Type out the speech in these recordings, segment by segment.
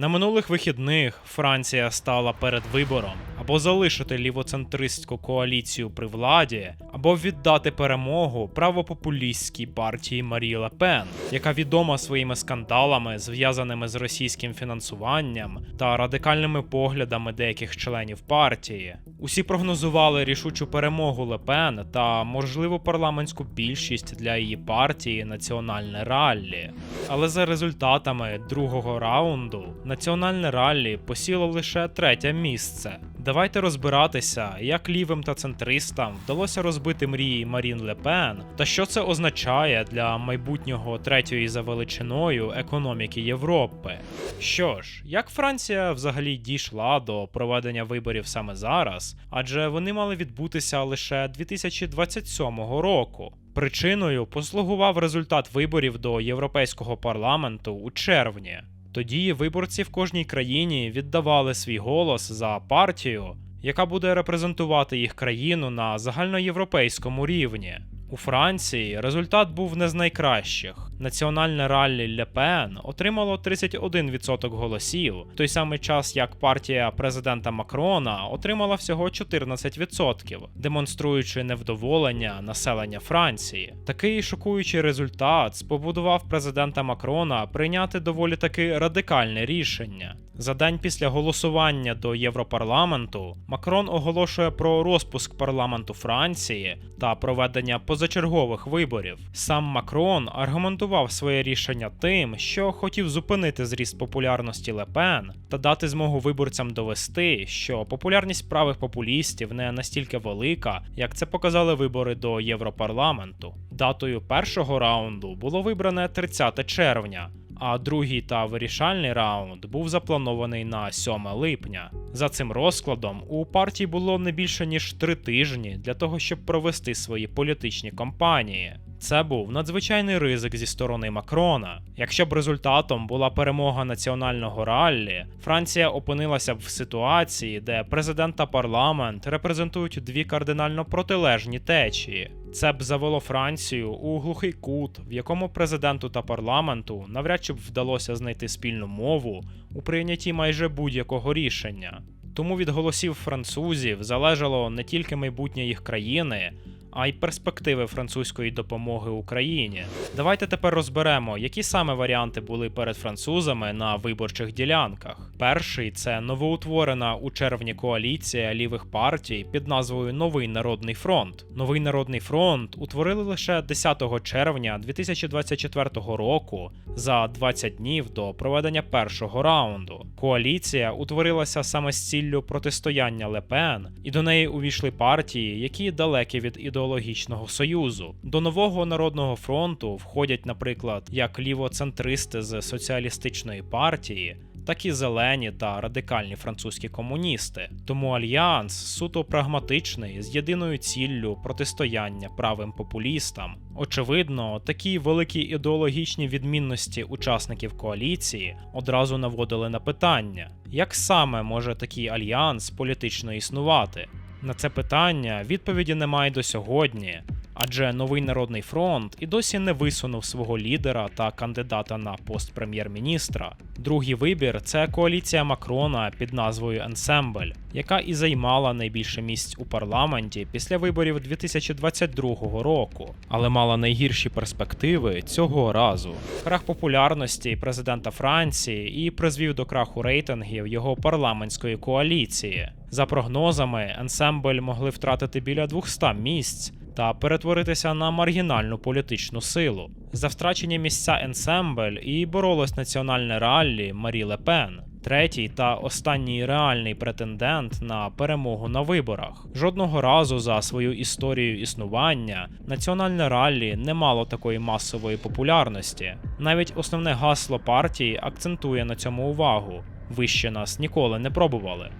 На минулих вихідних Франція стала перед вибором або залишити лівоцентристську коаліцію при владі, або віддати перемогу правопопулістській партії Марі Ле Пен, яка відома своїми скандалами, зв'язаними з російським фінансуванням та радикальними поглядами деяких членів партії. Усі прогнозували рішучу перемогу Ле Пен та можливу парламентську більшість для її партії Національне раллі. Але за результатами другого раунду національне раллі посіло лише третє місце. Давайте розбиратися, як лівим та центристам вдалося розбити мрії Марін Ле Пен, та що це означає для майбутнього третьої за величиною економіки Європи. Що ж, як Франція взагалі дійшла до проведення виборів саме зараз, адже вони мали відбутися лише 2027 року. Причиною послугував результат виборів до Європейського парламенту у червні. Тоді виборці в кожній країні віддавали свій голос за партію, яка буде репрезентувати їх країну на загальноєвропейському рівні. У Франції результат був не з найкращих. Національне раллі Ле Пен отримало 31% голосів, в той самий час як партія президента Макрона отримала всього 14%, демонструючи невдоволення населення Франції. Такий шокуючий результат спобудував президента Макрона прийняти доволі таки радикальне рішення. За день після голосування до Європарламенту Макрон оголошує про розпуск парламенту Франції та проведення позачергових виборів. Сам Макрон аргументував своє рішення тим, що хотів зупинити зріст популярності Лепен та дати змогу виборцям довести, що популярність правих популістів не настільки велика, як це показали вибори до Європарламенту. Датою першого раунду було вибране 30 червня а другий та вирішальний раунд був запланований на 7 липня. За цим розкладом у партії було не більше ніж три тижні для того, щоб провести свої політичні кампанії. Це був надзвичайний ризик зі сторони Макрона. Якщо б результатом була перемога національного раллі, Франція опинилася б в ситуації, де президент та парламент репрезентують дві кардинально протилежні течії. Це б завело Францію у глухий кут, в якому президенту та парламенту навряд чи б вдалося знайти спільну мову у прийнятті майже будь-якого рішення. Тому від голосів французів залежало не тільки майбутнє їх країни, а й перспективи французької допомоги Україні. Давайте тепер розберемо, які саме варіанти були перед французами на виборчих ділянках. Перший це новоутворена у червні коаліція лівих партій під назвою Новий Народний фронт. Новий Народний фронт утворили лише 10 червня 2024 року за 20 днів до проведення першого раунду. Коаліція утворилася саме з ціллю протистояння Лепен, і до неї увійшли партії, які далекі від ідеологічного союзу. До нового народного фронту входять, наприклад, як лівоцентристи з соціалістичної партії. Так і зелені та радикальні французькі комуністи, тому альянс суто прагматичний з єдиною ціллю протистояння правим популістам. Очевидно, такі великі ідеологічні відмінності учасників коаліції одразу наводили на питання, як саме може такий альянс політично існувати. На це питання відповіді немає до сьогодні, адже новий народний фронт і досі не висунув свого лідера та кандидата на пост прем'єр-міністра. Другий вибір це коаліція Макрона під назвою Енсембль, яка і займала найбільше місць у парламенті після виборів 2022 року, але мала найгірші перспективи цього разу. Крах популярності президента Франції і призвів до краху рейтингів його парламентської коаліції. За прогнозами, Енсембль могли втратити біля 200 місць та перетворитися на маргінальну політичну силу. За втрачені місця Енсембль і боролось національне раллі Марі Ле Пен. Третій та останній реальний претендент на перемогу на виборах. Жодного разу за свою історію існування національне раллі не мало такої масової популярності. Навіть основне гасло партії акцентує на цьому увагу. Вище нас ніколи не пробували.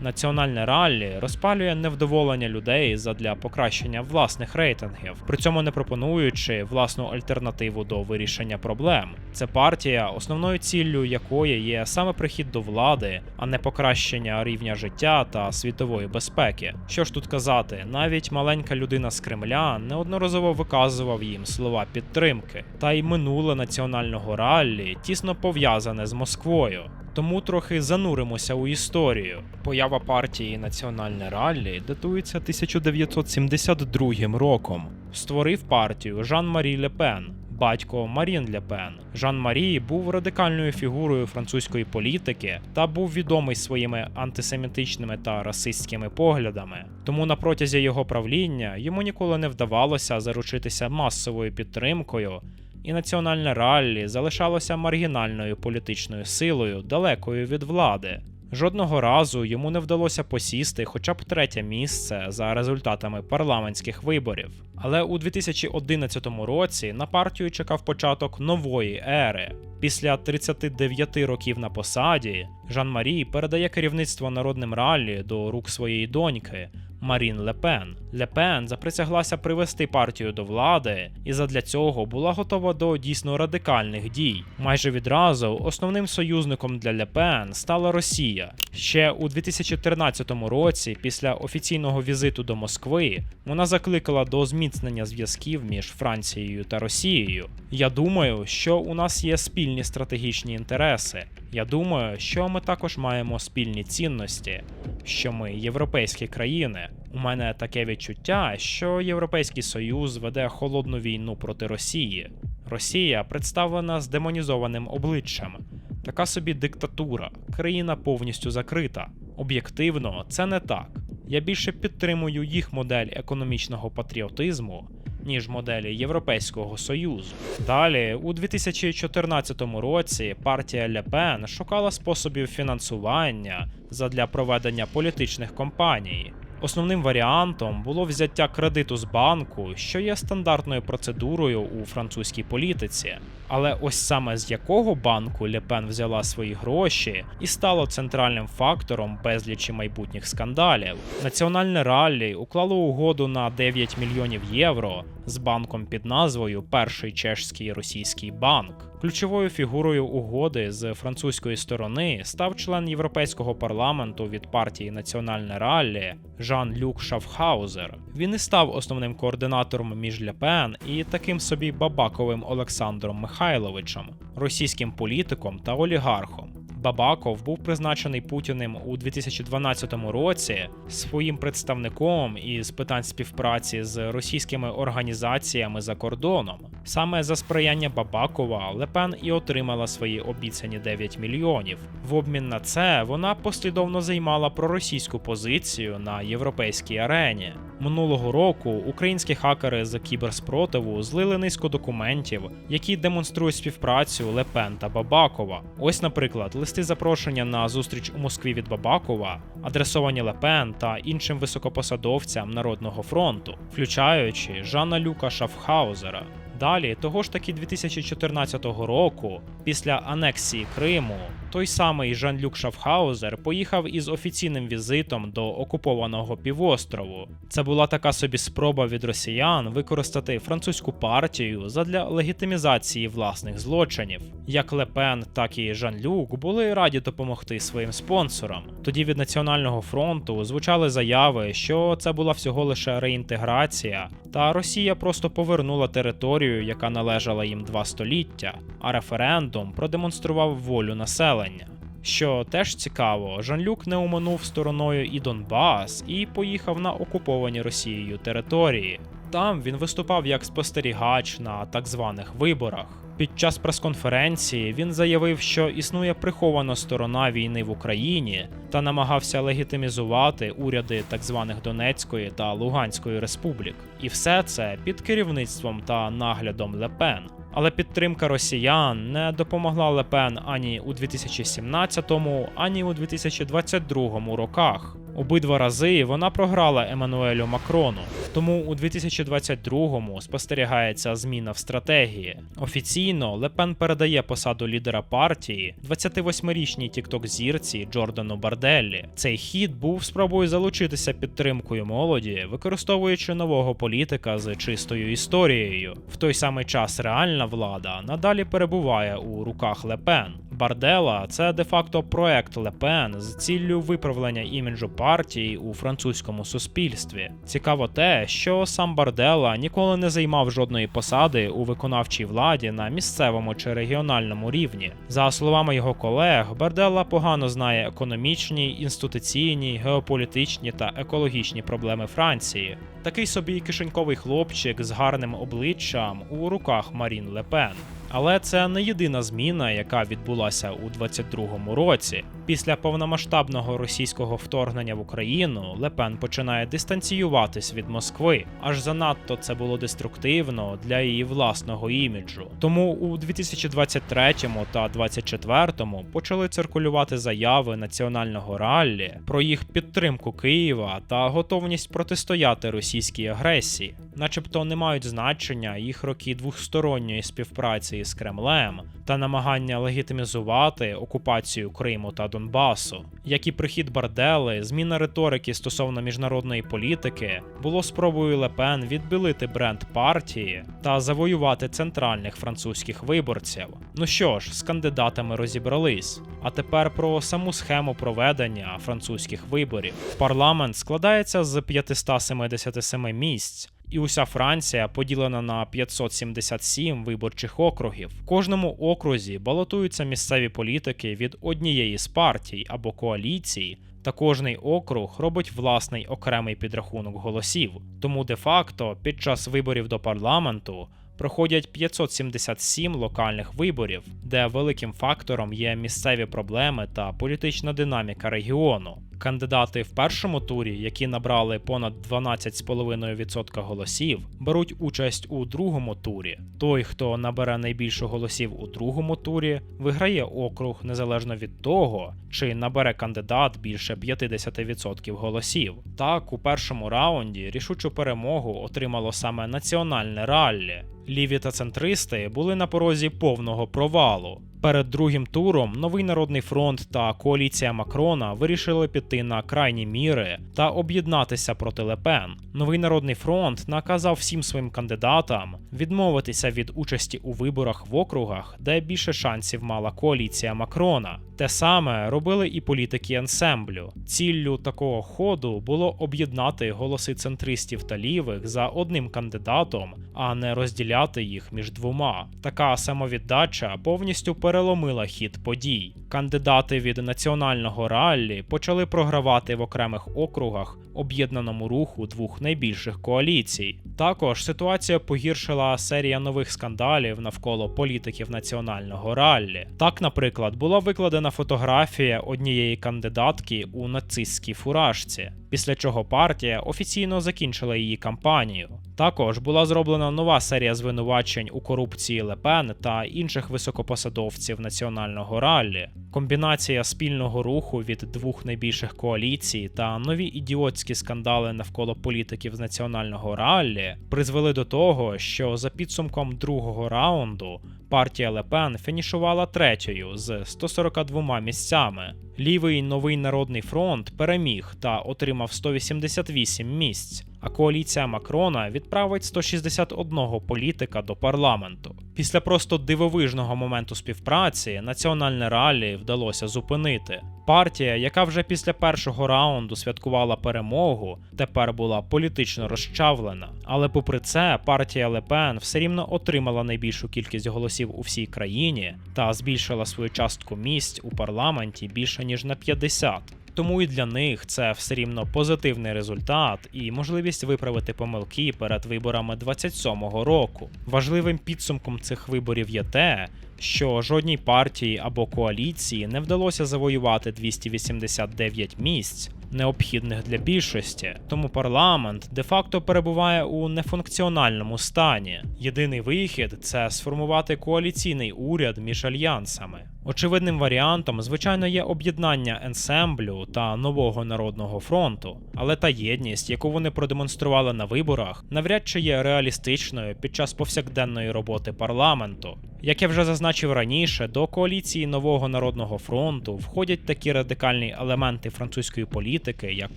Національне раллі розпалює невдоволення людей задля покращення власних рейтингів, при цьому не пропонуючи власну альтернативу до вирішення проблем. Це партія, основною ціллю якої є саме прихід до влади, а не покращення рівня життя та світової безпеки. Що ж тут казати, навіть маленька людина з Кремля неодноразово виказував їм слова підтримки, та й минуле національного раллі тісно пов'язане з Москвою. Тому трохи зануримося у історію. Поява партії Національне раллі датується 1972 роком. Створив партію Жан-Марі Лепен, батько Марін Лепен. Жан-Марі був радикальною фігурою французької політики та був відомий своїми антисемітичними та расистськими поглядами. Тому на протязі його правління йому ніколи не вдавалося заручитися масовою підтримкою і національне раллі залишалося маргінальною політичною силою, далекою від влади. Жодного разу йому не вдалося посісти хоча б третє місце за результатами парламентських виборів. Але у 2011 році на партію чекав початок нової ери. Після 39 років на посаді Жан-Марі передає керівництво народним раллі до рук своєї доньки Марін Лепен. Лепен заприсяглася привести партію до влади, і задля цього була готова до дійсно радикальних дій. Майже відразу основним союзником для Лепен стала Росія. Ще у 2013 році, після офіційного візиту до Москви, вона закликала до зміцнення зв'язків між Францією та Росією. Я думаю, що у нас є спільні стратегічні інтереси. Я думаю, що ми також маємо спільні цінності, що ми європейські країни. У мене таке відчуття, що Європейський Союз веде холодну війну проти Росії. Росія представлена з демонізованим обличчям, така собі диктатура, країна повністю закрита. Об'єктивно, це не так. Я більше підтримую їх модель економічного патріотизму, ніж моделі Європейського Союзу. Далі, у 2014 році, партія Ле Пен шукала способів фінансування задля проведення політичних кампаній. Основним варіантом було взяття кредиту з банку, що є стандартною процедурою у французькій політиці. Але ось саме з якого банку Лепен взяла свої гроші і стало центральним фактором безлічі майбутніх скандалів. Національне раллі уклало угоду на 9 мільйонів євро з банком під назвою Перший чешський російський банк. Ключовою фігурою угоди з французької сторони став член Європейського парламенту від партії Національне раллі Жан-Люк Шафхаузер. Він і став основним координатором між Ляпен і таким собі бабаковим Олександром Михайловичем, російським політиком та олігархом. Бабаков був призначений Путіним у 2012 році своїм представником із питань співпраці з російськими організаціями за кордоном. Саме за сприяння Бабакова Лепен і отримала свої обіцяні 9 мільйонів. В обмін на це вона послідовно займала проросійську позицію на європейській арені. Минулого року українські хакери з кіберспротиву злили низку документів, які демонструють співпрацю Лепен та Бабакова. Ось, наприклад, листи запрошення на зустріч у Москві від Бабакова, адресовані Лепен та іншим високопосадовцям Народного фронту, включаючи Жана Люка Шафхаузера. Далі, того ж таки 2014 року, після анексії Криму, той самий Жан-Люк Шафхаузер поїхав із офіційним візитом до окупованого півострову. Це була така собі спроба від росіян використати французьку партію задля легітимізації власних злочинів. Як Лепен, так і Жан-Люк були раді допомогти своїм спонсорам. Тоді від Національного фронту звучали заяви, що це була всього лише реінтеграція, та Росія просто повернула територію, яка належала їм два століття, а референдум продемонстрував волю населення. Що теж цікаво, Жан-Люк не оминув стороною і Донбас і поїхав на окуповані Росією території. Там він виступав як спостерігач на так званих виборах. Під час прес-конференції він заявив, що існує прихована сторона війни в Україні та намагався легітимізувати уряди так званих Донецької та Луганської республік. І все це під керівництвом та наглядом Лепен. Але підтримка росіян не допомогла Лепен ані у 2017, ані у 2022 роках. Обидва рази вона програла Еммануелю Макрону, тому у 2022-му спостерігається зміна в стратегії. Офіційно Лепен передає посаду лідера партії 28-річній тікток зірці Джордану Барделлі. Цей хід був спробою залучитися підтримкою молоді, використовуючи нового політика з чистою історією. В той самий час реальна влада надалі перебуває у руках Лепен. Бардела це де-факто проект Лепен з ціллю виправлення іміджу партії у французькому суспільстві. Цікаво те, що сам Бардела ніколи не займав жодної посади у виконавчій владі на місцевому чи регіональному рівні. За словами його колег, Бардела погано знає економічні, інституційні, геополітичні та екологічні проблеми Франції. Такий собі кишеньковий хлопчик з гарним обличчям у руках Марін Лепен. Але це не єдина зміна, яка відбулася у 22-му році. Після повномасштабного російського вторгнення в Україну Лепен починає дистанціюватись від Москви. Аж занадто це було деструктивно для її власного іміджу. Тому у 2023 та 2024 почали циркулювати заяви національного раллі про їх підтримку Києва та готовність протистояти російській агресії, начебто не мають значення їх роки двосторонньої співпраці з Кремлем та намагання легітимізувати окупацію Криму та Донбасу. Як і прихід Бардели, зміна риторики стосовно міжнародної політики було спробою Лепен відбілити бренд партії та завоювати центральних французьких виборців. Ну що ж, з кандидатами розібрались. А тепер про саму схему проведення французьких виборів. Парламент складається з 577 місць. І уся Франція поділена на 577 виборчих округів. В кожному окрузі балотуються місцеві політики від однієї з партій або коаліцій, та кожний округ робить власний окремий підрахунок голосів. Тому де-факто під час виборів до парламенту проходять 577 локальних виборів, де великим фактором є місцеві проблеми та політична динаміка регіону. Кандидати в першому турі, які набрали понад 12,5% голосів, беруть участь у другому турі. Той, хто набере найбільше голосів у другому турі, виграє округ незалежно від того, чи набере кандидат більше 50% голосів. Так, у першому раунді рішучу перемогу отримало саме національне раллі. Ліві та центристи були на порозі повного провалу. Перед другим туром новий народний фронт та коаліція Макрона вирішили піти на крайні міри та об'єднатися проти Лепен. Новий народний фронт наказав всім своїм кандидатам відмовитися від участі у виборах в округах, де більше шансів мала коаліція Макрона. Те саме робили і політики ансемблю. Ціллю такого ходу було об'єднати голоси центристів та лівих за одним кандидатом, а не розділяти їх між двома. Така самовіддача повністю переломила хід подій. Кандидати від національного раллі почали програвати в окремих округах об'єднаному руху двох найбільших коаліцій. Також ситуація погіршила серія нових скандалів навколо політиків національного раллі. Так, наприклад, була викладена фотографія однієї кандидатки у нацистській фуражці, після чого партія офіційно закінчила її кампанію. Також була зроблена нова серія звинувачень у корупції Лепен та інших високопосадовців національного раллі. Комбінація спільного руху від двох найбільших коаліцій та нові ідіотські скандали навколо політиків з національного раллі призвели до того, що за підсумком другого раунду партія Лепен фінішувала третьою з 142 місцями. Лівий новий народний фронт переміг та отримав 188 місць. А коаліція Макрона відправить 161 політика до парламенту. Після просто дивовижного моменту співпраці національне ралі вдалося зупинити. Партія, яка вже після першого раунду святкувала перемогу, тепер була політично розчавлена. Але попри це, партія Лепен все рівно отримала найбільшу кількість голосів у всій країні та збільшила свою частку місць у парламенті більше ніж на 50. Тому і для них це все рівно позитивний результат і можливість виправити помилки перед виборами 27-го року. Важливим підсумком цих виборів є те, що жодній партії або коаліції не вдалося завоювати 289 місць, необхідних для більшості, тому парламент де-факто перебуває у нефункціональному стані. Єдиний вихід це сформувати коаліційний уряд між альянсами. Очевидним варіантом, звичайно, є об'єднання енсемблю та нового народного фронту, але та єдність, яку вони продемонстрували на виборах, навряд чи є реалістичною під час повсякденної роботи парламенту. Як я вже зазначив раніше, до коаліції нового народного фронту входять такі радикальні елементи французької політики, як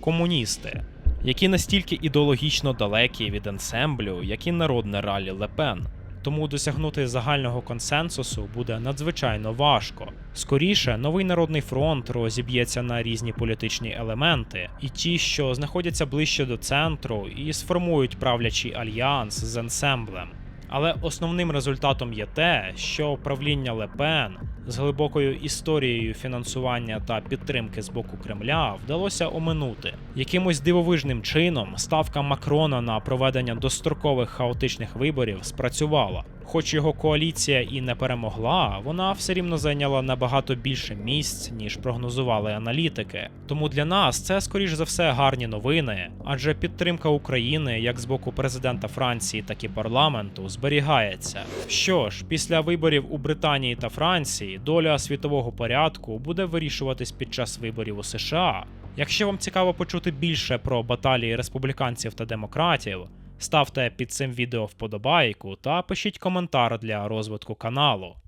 комуністи, які настільки ідеологічно далекі від енсемблю, як і народне ралі Лепен. тому досягнути загального консенсусу буде надзвичайно важко. Скоріше, новий народний фронт розіб'ється на різні політичні елементи, і ті, що знаходяться ближче до центру, і сформують правлячий альянс з ансемблем. Але основним результатом є те, що правління Лепен з глибокою історією фінансування та підтримки з боку Кремля вдалося оминути. Якимось дивовижним чином ставка Макрона на проведення дострокових хаотичних виборів спрацювала. Хоч його коаліція і не перемогла, вона все рівно зайняла набагато більше місць, ніж прогнозували аналітики. Тому для нас це скоріш за все гарні новини, адже підтримка України як з боку президента Франції, так і парламенту зберігається. Що ж, після виборів у Британії та Франції доля світового порядку буде вирішуватись під час виборів у США. Якщо вам цікаво почути більше про баталії республіканців та демократів, ставте під цим відео вподобайку та пишіть коментар для розвитку каналу.